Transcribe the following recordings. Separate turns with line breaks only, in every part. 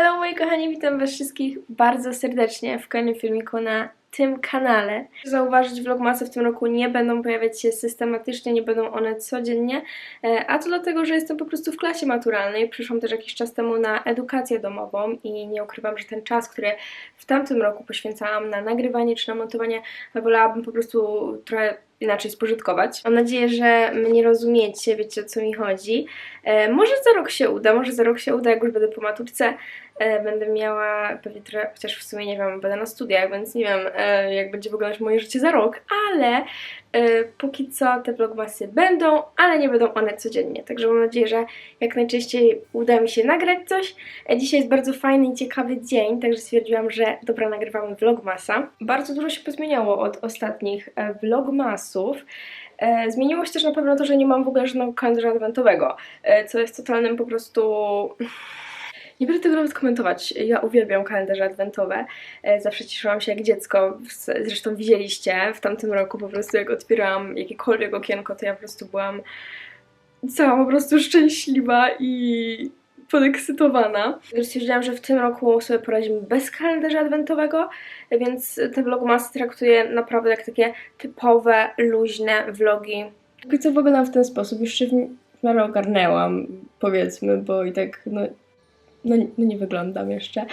Hello moi kochani, witam was wszystkich bardzo serdecznie w kolejnym filmiku na tym kanale. Zauważyć, vlogmasy w tym roku nie będą pojawiać się systematycznie, nie będą one codziennie, e, a to dlatego, że jestem po prostu w klasie maturalnej. Przyszłam też jakiś czas temu na edukację domową i nie ukrywam, że ten czas, który w tamtym roku poświęcałam na nagrywanie czy na montowanie, wolałabym po prostu trochę inaczej spożytkować. Mam nadzieję, że mnie rozumiecie, wiecie o co mi chodzi. E, może za rok się uda, może za rok się uda, jak już będę po maturce. E, będę miała pewnie trochę, chociaż w sumie nie wiem, będę na studiach, więc nie wiem, e, jak będzie wyglądać moje życie za rok, ale e, póki co te vlogmasy będą, ale nie będą one codziennie. Także mam nadzieję, że jak najczęściej uda mi się nagrać coś. Dzisiaj jest bardzo fajny i ciekawy dzień, także stwierdziłam, że dobra, nagrywamy vlogmasa. Bardzo dużo się pozmieniało od ostatnich vlogmasów. Zmieniło się też na pewno to, że nie mam w ogóle żadnego kalendarza adwentowego, co jest totalnym po prostu... Nie będę tego nawet komentować. Ja uwielbiam kalendarze adwentowe. E, Zawsze cieszyłam się jak dziecko. Zresztą widzieliście w tamtym roku po prostu jak otwierałam jakiekolwiek okienko, to ja po prostu byłam cała po prostu szczęśliwa i podekscytowana. Stwierdziłam, że w tym roku sobie poradzimy bez kalendarza adwentowego, więc te vlogmasy traktuję naprawdę jak takie typowe, luźne vlogi. Póki co wyglądam w ten sposób, już się w miarę ogarnęłam, powiedzmy, bo i tak no, no, no nie wyglądam jeszcze.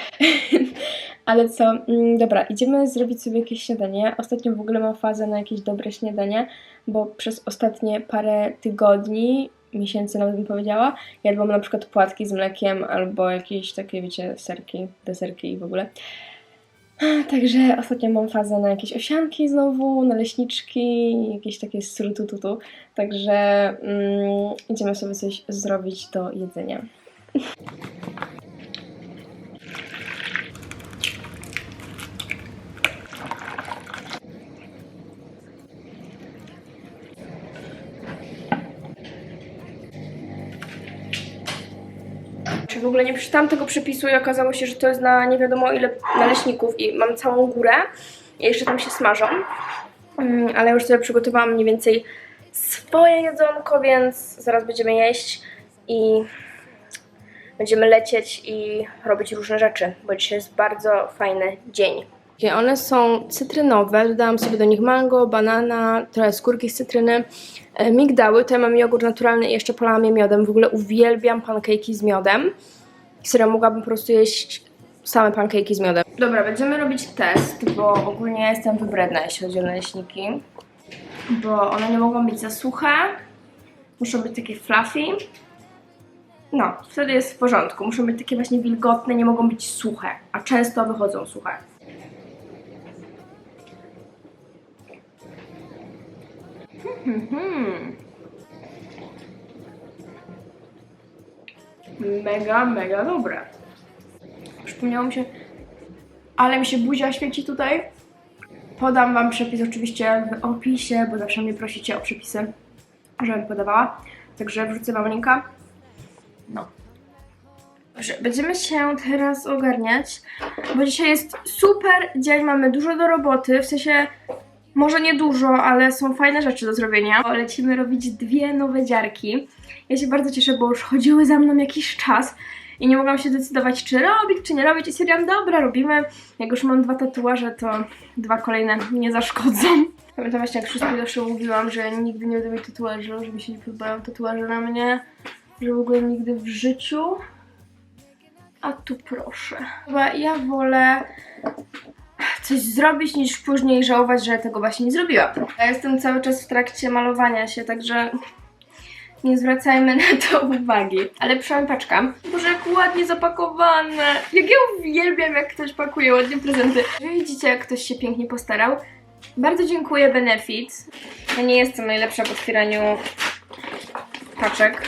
Ale co, mm, dobra, idziemy zrobić sobie jakieś śniadanie. Ostatnio w ogóle mam fazę na jakieś dobre śniadanie, bo przez ostatnie parę tygodni, miesięcy nawet bym powiedziała, jadłam na przykład płatki z mlekiem albo jakieś takie, wiecie, serki, deserki i w ogóle. Także ostatnio mam fazę na jakieś owsianki znowu, naleśniczki, jakieś takie srutututu. Także mm, idziemy sobie coś zrobić do jedzenia. Czy w ogóle nie przeczytałam tego przepisu i okazało się, że to jest na nie wiadomo ile naleśników i mam całą górę i jeszcze tam się smażą. Mm, Ale już sobie przygotowałam mniej więcej swoje jedzonko, więc zaraz będziemy jeść i będziemy lecieć i robić różne rzeczy, bo dzisiaj jest bardzo fajny dzień. One są cytrynowe, dodałam sobie do nich mango, banana, trochę skórki z cytryny, e, migdały, tutaj mam jogurt naturalny i jeszcze polałam je miodem. W ogóle uwielbiam pancake'i z miodem. Serio, mogłabym po prostu jeść same pancake'i z miodem. Dobra, będziemy robić test, bo ogólnie jestem wybredna, jeśli chodzi o naleśniki. Bo one nie mogą być za suche, muszą być takie fluffy. No, wtedy jest w porządku. Muszą być takie właśnie wilgotne, nie mogą być suche, a często wychodzą suche. Mhm. Mega, mega dobre. Przypomniało mi się, ale mi się buzia świeci tutaj. Podam Wam przepis oczywiście w opisie, bo zawsze mnie prosicie o przepisy, żebym podawała. Także wrzucę Wam linka. No. Dobrze, będziemy się teraz ogarniać, bo dzisiaj jest super dzień, mamy dużo do roboty, w sensie może nie dużo, ale są fajne rzeczy do zrobienia. Lecimy robić dwie nowe dziarki. Ja się bardzo cieszę, bo już chodziły za mną jakiś czas i nie mogłam się decydować, czy robić, czy nie robić. I stwierdziłam, dobra, robimy. Jak już mam dwa tatuaże, to dwa kolejne nie zaszkodzą. Pamiętam właśnie, jak wszystko zawsze mówiłam, że nigdy nie będę mieć tatuażu, że mi się nie podobają tatuaże na mnie, że w ogóle nigdy w życiu. A tu proszę. Chyba ja wolę coś zrobić, niż później żałować, że tego właśnie nie zrobiłam. Ja jestem cały czas w trakcie malowania się, także nie zwracajmy na to uwagi. Ale przynajmniej paczka. Boże, jak ładnie zapakowane. Jak ja uwielbiam, jak ktoś pakuje ładnie prezenty. Widzicie, jak ktoś się pięknie postarał. Bardzo dziękuję Benefit. Ja nie jestem najlepsza w otwieraniu paczek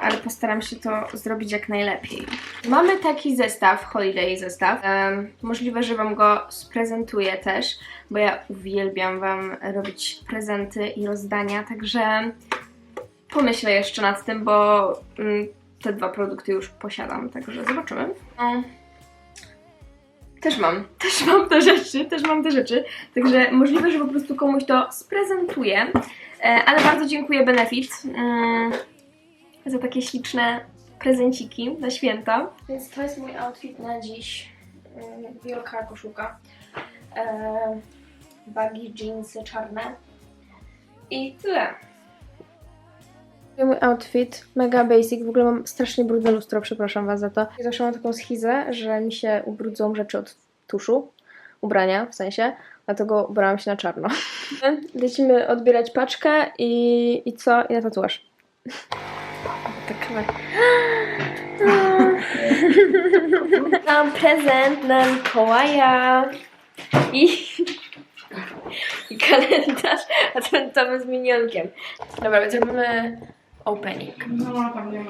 ale postaram się to zrobić jak najlepiej. Mamy taki zestaw, holiday zestaw. Em, możliwe, że Wam go sprezentuję też, bo ja uwielbiam Wam robić prezenty i rozdania, także pomyślę jeszcze nad tym, bo mm, te dwa produkty już posiadam, także zobaczymy. No. Też mam, też mam te rzeczy, też mam te rzeczy, także możliwe, że po prostu komuś to sprezentuję, e, ale bardzo dziękuję Benefit. Mm, za takie śliczne prezenciki na święta. Więc to jest mój outfit na dziś. Wielka koszulka. E, baggy jeansy czarne. I tyle. Mój outfit, mega basic, w ogóle mam strasznie brudne lustro, przepraszam Was za to. Ja zawsze mam taką schizę, że mi się ubrudzą rzeczy od tuszu, ubrania w sensie, dlatego ubrałam się na czarno. Lecimy odbierać paczkę i, i co? I na tatuaż. Chyba. Mam prezent na Mikołaja i, i kalendarz adwentowy z minionkiem. Dobra, robimy opening.
No, tam nie.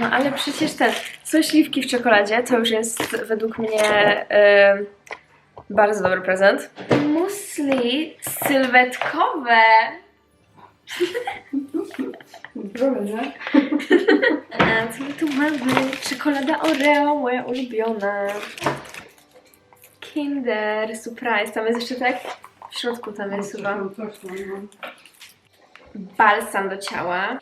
No ale przecież ten, są śliwki w czekoladzie, to już jest według mnie em, bardzo dobry prezent. Musli sylwetkowe.
Nie?
A co my tu mamy? Czekolada Oreo, moja ulubiona. Kinder Surprise, tam jest jeszcze tak? W środku tam jest chyba
Coś tam, no.
balsam do ciała.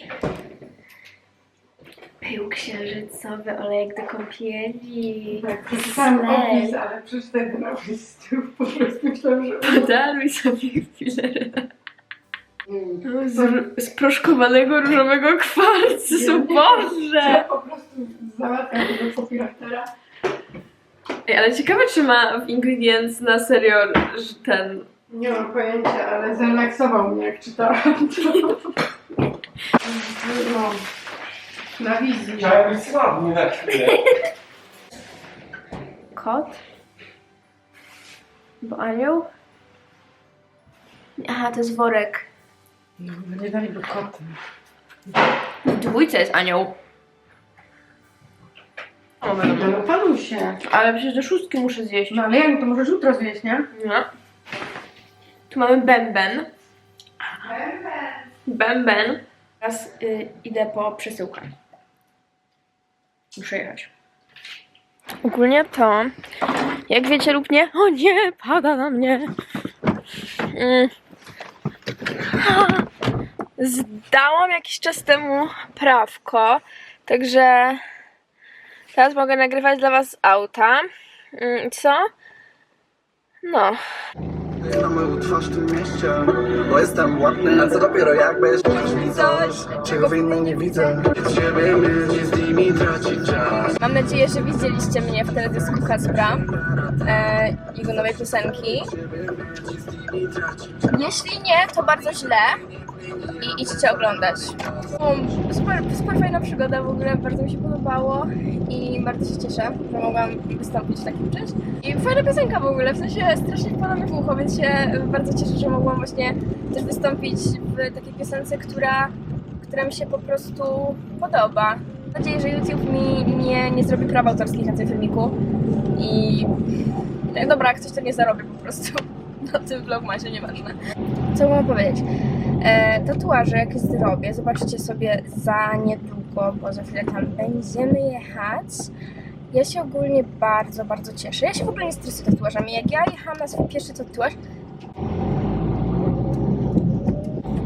Pył księżycowy, olejek do kąpieli.
Tak,
Slay.
opis, ale przeczytałem ten opis po prostu myślałam, że...
Podaruj sobie chwilę. Z, z proszkowanego różowego kwarcu, Boże!
Ja po prostu załatwiam tego copywritera.
Ej, ale ciekawe, czy ma w ingredients na serio że ten...
Nie mam pojęcia, ale zrelaksował mnie jak czytałam to. No. Na wizji.
Chciałem być sławny na chwilę.
Kot? Bo anioł? Aha, to jest worek.
No, nie dali go kotem.
W dwójce jest anioł. O,
No, no panuj się.
Ale przecież do szóstki muszę zjeść.
No ale jak, to możesz jutro zjeść, nie?
No. Tu mamy bęben. Bęben. Teraz y, idę po przesyłkę. Muszę jechać. Ogólnie to, jak wiecie lub nie, o nie, pada na mnie. Mm. Zdałam jakiś czas temu prawko, także teraz mogę nagrywać dla was z auta. Mm, Co? No,
na moją twarz w tym mieście Bo jestem ładny, a co dopiero jak będziesz mi coś Czego w innym nie widzę ciebie mieć z nimi tracić czas
Mam nadzieję, że widzieliście mnie w teledysku Kacpra, e, jego nowej piosenki. Jeśli nie, to bardzo źle i idźcie oglądać. Um, Super, super fajna przygoda w ogóle, bardzo mi się podobało i bardzo się cieszę, że mogłam wystąpić w takim czymś. I fajna piosenka w ogóle, w sensie strasznie wpada mi w ucho, więc się bardzo cieszę, że mogłam właśnie też wystąpić w takiej piosence, która, która mi się po prostu podoba. Mam nadzieję, że YouTube mi nie, nie zrobi praw autorskich na tym filmiku i e, dobra, jak coś to nie zarobię po prostu na tym vlogmasie, nieważne. Co mam powiedzieć? E, tatuaże jak zrobię, zobaczycie sobie za niedługo, bo za chwilę tam będziemy jechać. Ja się ogólnie bardzo, bardzo cieszę. Ja się w ogóle nie stresuję tatuażami. Jak ja jechałam na swój pierwszy tatuaż, w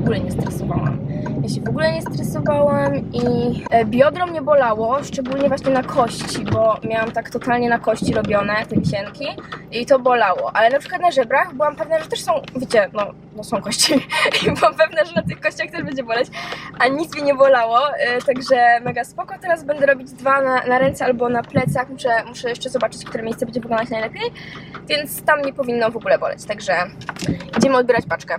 ogóle nie stresowałam. Ja się w ogóle nie stresowałam i e, biodro mnie bolało, szczególnie właśnie na kości, bo miałam tak totalnie na kości robione te wisienki i to bolało. Ale na przykład na żebrach byłam pewna, że też są, wiecie, no, no są kości i byłam pewna, że na tych kościach też będzie boleć, a nic mnie nie bolało, e, także mega spoko. Teraz będę robić dwa na, na ręce albo na plecach, muszę, muszę jeszcze zobaczyć, które miejsce będzie wyglądać najlepiej, więc tam nie powinno w ogóle boleć, także idziemy odbierać paczkę.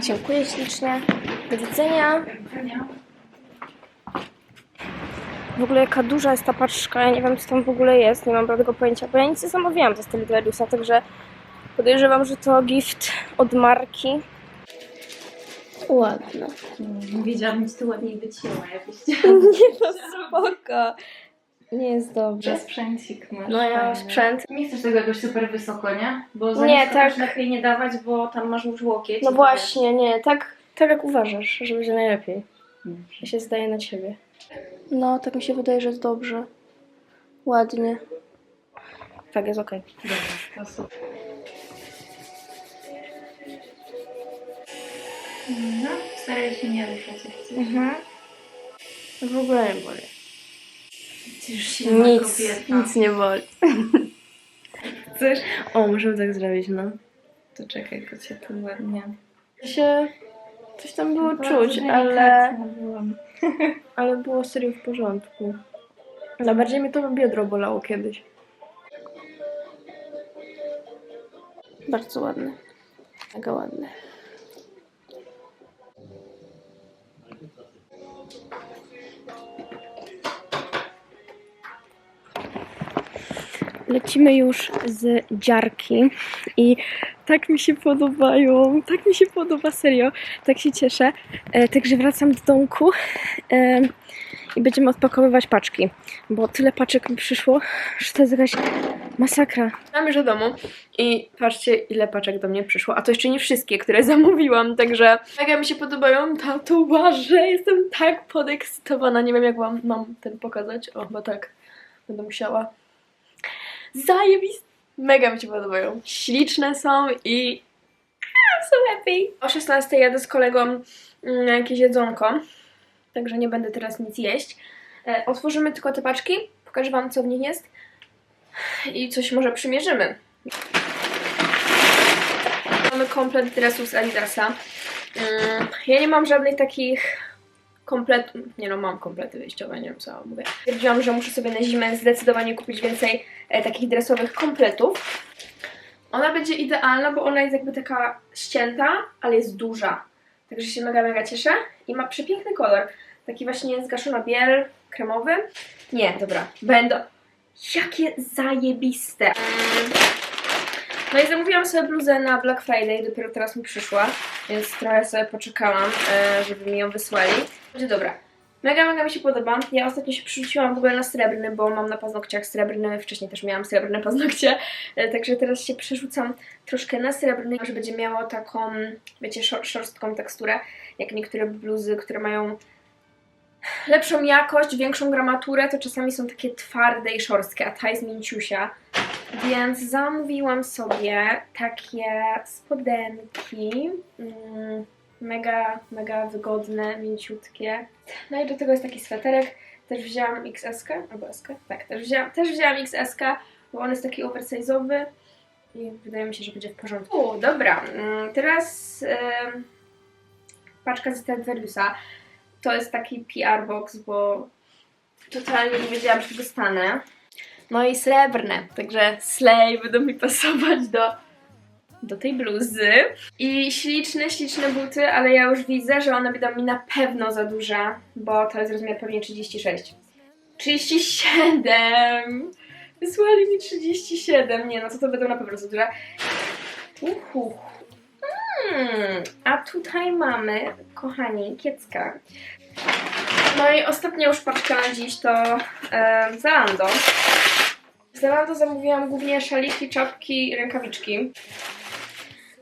Dziękuję ślicznie. Do widzenia. W ogóle jaka duża jest ta paczka, ja nie wiem co tam w ogóle jest, nie mam żadnego pojęcia, bo ja nic nie zamawiałam ze stylu Edusa, także podejrzewam, że to gift od marki. Ładne.
Nie wiedziałam, nic tu ładniej wycięła, jakbyś
Nie no, spoko. Nie jest dobrze.
sprzęcik masz.
No ja mam
fajny.
sprzęt.
Nie chcesz tego jakoś super wysoko, nie? Bo za
Nie,
nisko
tak.
też lepiej nie dawać, bo tam masz już łokieć.
No właśnie, nie, tak, tak jak uważasz, że będzie najlepiej. Ja się zdaję na ciebie. No, tak mi się wydaje, że jest dobrze. Ładnie. Tak, jest okej.
Dobra, to super. No, staraj się nie ruszać jak chcesz.
Mhm. W ogóle nie boli.
Ty już silna
Nic,
kobieta.
nic nie boli. Chcesz? O, możemy tak zrobić, no.
To czekaj, to ładnie.
Się... Coś tam było
Bardzo
czuć, ale...
byłam.
Ale było serio w porządku. Najbardziej mnie to biodro bolało kiedyś. Bardzo ładne. Mega ładne. Lecimy już z dziarki i tak mi się podobają, tak mi się podoba, serio, tak się cieszę. E, także wracam do domku e, i będziemy odpakowywać paczki, bo tyle paczek mi przyszło, że to jest jakaś masakra. Mamy już do domu i patrzcie ile paczek do mnie przyszło, a to jeszcze nie wszystkie, które zamówiłam, także mega mi się podobają tatuaże, jestem tak podekscytowana, nie wiem jak wam mam ten pokazać, o chyba tak, będę musiała. Zajebiste! Mega mi się podobają, śliczne są i so happy. O 16 jadę z kolegą mm, na jakieś jedzonko, także nie będę teraz nic jeść. E, otworzymy tylko te paczki, pokażę wam co w nich jest i coś może przymierzymy. Mamy komplet dresów z Adidasa. Mm, ja nie mam żadnych takich kompletów, nie no mam komplety wyjściowe, nie wiem co mówię. Stwierdziłam, że muszę sobie na zimę zdecydowanie kupić więcej e, takich dresowych kompletów. Ona będzie idealna, bo ona jest jakby taka ścięta, ale jest duża. Także się mega, mega cieszę. I ma przepiękny kolor. Taki właśnie zgaszona biel, kremowy. Nie, dobra. Będą. Jakie zajebiste. No i zamówiłam sobie bluzę na Black Friday, dopiero teraz mi przyszła, więc trochę sobie poczekałam, e, żeby mi ją wysłali. Będzie dobra. Mega, mega mi się podoba. Ja ostatnio się przerzuciłam w ogóle na srebrny, bo mam na paznokciach srebrny, wcześniej też miałam srebrne paznokcie, e, także teraz się przerzucam troszkę na srebrny, że będzie miało taką, wiecie, szor- szorstką teksturę, jak niektóre bluzy, które mają lepszą jakość, większą gramaturę, to czasami są takie twarde i szorstkie, a ta jest mięciusia. Więc zamówiłam sobie takie spodenki. Mm, mega, mega wygodne, mięciutkie. No i do tego jest taki sweterek. Też wzięłam XS, albo SK? Tak, też wzięłam, też wzięłam XS, bo on jest taki oversize'owy i wydaje mi się, że będzie w porządku. U, dobra, mm, teraz em, paczka z Stradivariusa. To jest taki PR box, bo totalnie nie wiedziałam, czy dostanę. No i srebrne, także slay będą mi pasować do, do tej bluzy. I śliczne, śliczne buty, ale ja już widzę, że one będą mi na pewno za duże, bo to jest rozmiar pewnie 36. 37! Wysłali mi 37, nie no to to będą na pewno za duże. Uhu. Mm, a tutaj mamy, kochani, kiecka. No i ostatnia już paczka na dziś to Zalando. Zalando zamówiłam głównie szaliki, czapki rękawiczki.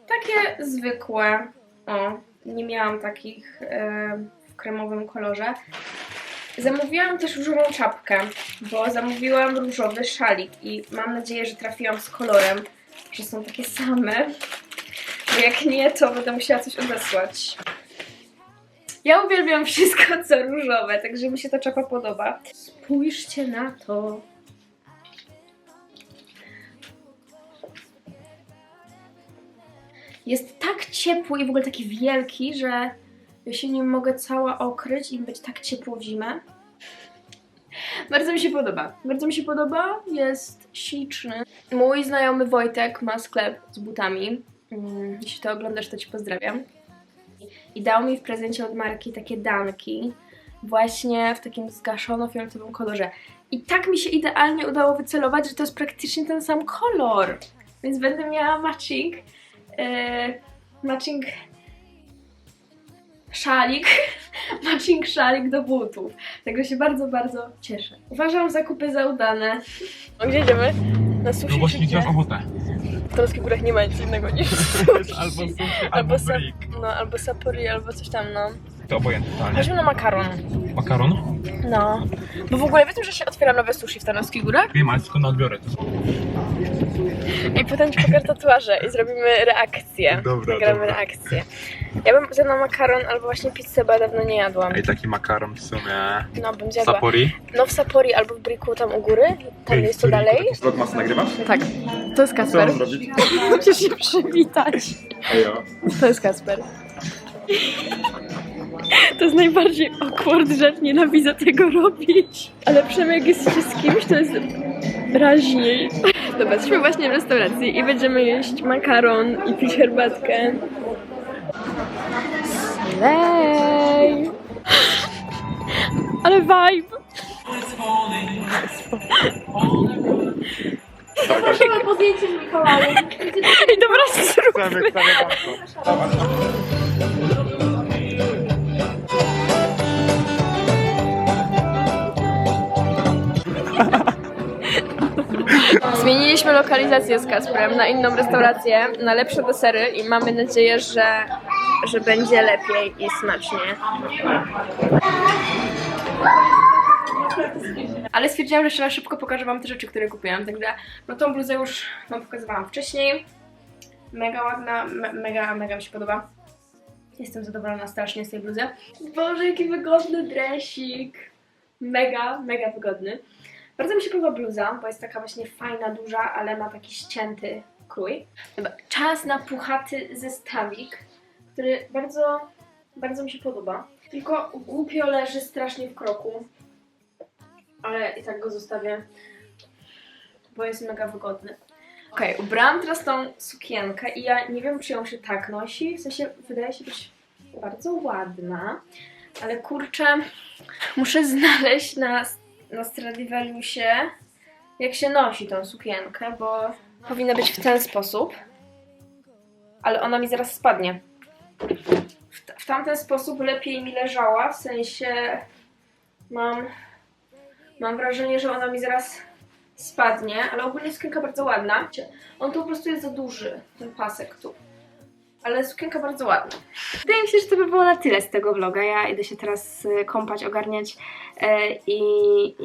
Takie zwykłe. O, nie miałam takich e, w kremowym kolorze. Zamówiłam też różową czapkę, bo zamówiłam różowy szalik i mam nadzieję, że trafiłam z kolorem, że są takie same. Bo jak nie, to będę musiała coś odesłać. Ja uwielbiam wszystko, co różowe, także mi się ta czapa podoba. Spójrzcie na to. Jest tak ciepły i w ogóle taki wielki, że ja się nim mogę cała okryć i być tak ciepło w zimę. Bardzo mi się podoba. Bardzo mi się podoba. Jest śliczny. Mój znajomy Wojtek ma sklep z butami. Mm, Jeśli to oglądasz, to Ci pozdrawiam. I dał mi w prezencie od marki takie danki. Właśnie w takim zgaszono-fioletowym kolorze. I tak mi się idealnie udało wycelować, że to jest praktycznie ten sam kolor. Więc będę miała matching. E, matching szalik, matching szalik do butów. Także się bardzo, bardzo cieszę. Uważam zakupy za udane. A gdzie idziemy? Na sushi
No
czy
śmiecią
gdzie?
ochotę.
W Polskich górach nie ma nic innego niż
Albo sushi,
albo,
albo brik.
no, albo sapori, albo coś tam, no.
To obojętnie totalnie.
Chodźmy na makaron.
Makaron?
No. Bo w ogóle wiedzą, że się otwiera nowe sushi w Tarnowskich Górach?
Wiem, ale skąd odbiorę to?
I potem ci pokażę tatuaże i zrobimy reakcję.
Dobra,
Nagramy
dobra.
reakcję. Ja bym zjadła makaron albo właśnie pizzę, bo ja dawno nie jadłam.
Ej, taki makaron w sumie...
No, bym zjadła.
Sapori?
No w Sapori albo w Briku tam u góry. Tam
Ej,
jest to dalej.
Vlogmas nagrywasz?
Tak. To jest
Co
Kasper.
mam zrobić?
Musisz się przywitać.
Ejo.
To jest Kasper. To jest najbardziej awkward rzecz, nienawidzę tego robić. Ale przynajmniej jak jesteście z kimś, to jest raźniej. Dobra, jesteśmy właśnie w restauracji i będziemy jeść makaron i pić herbatkę. Slay! Ale vibe!
Proszę po zdjęciu z Mikołajem.
Ej, dobra, zrób.
Chcemy, chcemy
Zmieniliśmy lokalizację z Kasprem na inną restaurację, na lepsze desery i mamy nadzieję, że, że będzie lepiej i smacznie. Ale stwierdziłam, że jeszcze na szybko pokażę wam te rzeczy, które kupiłam. Także no tą bluzę już wam pokazywałam wcześniej. Mega ładna, me, mega, mega mi się podoba. Jestem zadowolona strasznie z tej bluzy. Boże, jaki wygodny dresik. Mega, mega wygodny. Bardzo mi się podoba bluza, bo jest taka właśnie fajna, duża, ale ma taki ścięty krój. Dobra, czas na puchaty zestawik, który bardzo, bardzo mi się podoba. Tylko głupio leży strasznie w kroku, ale i tak go zostawię, bo jest mega wygodny. Okej, ubrałam teraz tą sukienkę i ja nie wiem, czy ją się tak nosi, w sensie wydaje się być bardzo ładna, ale kurczę, muszę znaleźć na na Stradivariusie, jak się nosi tą sukienkę, bo powinna być w ten sposób, ale ona mi zaraz spadnie. W, w tamten sposób lepiej mi leżała, w sensie mam, mam wrażenie, że ona mi zaraz spadnie, ale ogólnie sukienka bardzo ładna. On tu po prostu jest za duży, ten pasek tu. Ale sukienka bardzo ładna. Wydaje mi się, że to by było na tyle z tego vloga. Ja idę się teraz y, kąpać, ogarniać e, i,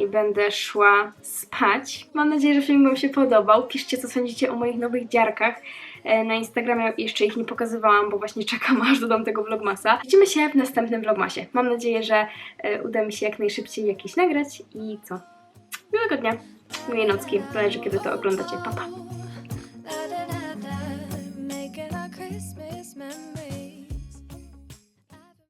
i będę szła spać. Mam nadzieję, że film Wam się podobał. Piszcie, co sądzicie o moich nowych dziarkach. E, Na Instagramie jeszcze ich nie pokazywałam, bo właśnie czekam, aż dodam tego vlogmasa. Widzimy się w następnym vlogmasie. Mam nadzieję, że uda mi się jak najszybciej jakiś nagrać i co? Miłego dnia, miłej nocki, zależy kiedy to oglądacie. Pa, pa.